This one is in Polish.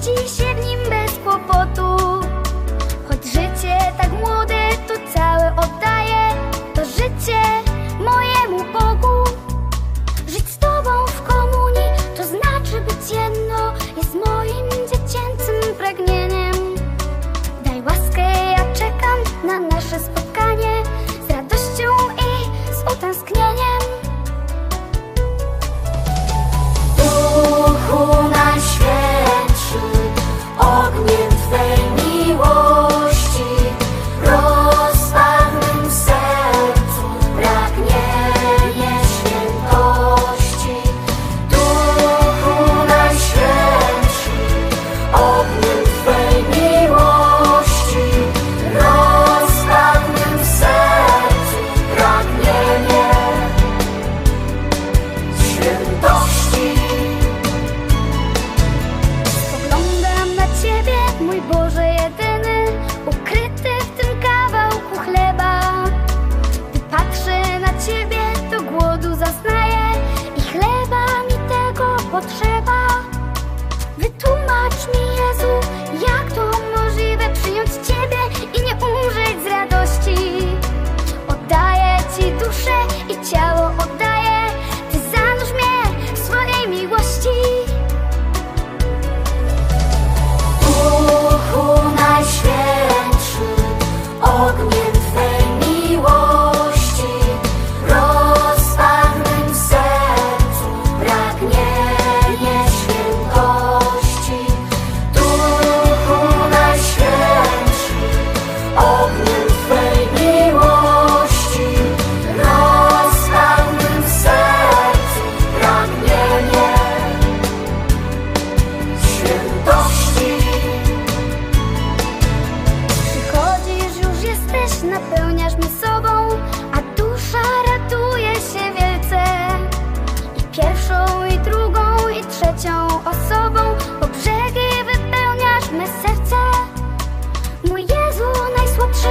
继续 e tchau. Napełniasz mnie sobą, a dusza ratuje się wielce. I pierwszą, i drugą, i trzecią osobą Po brzegi wypełniasz me serce. Mój Jezu najsłodszy,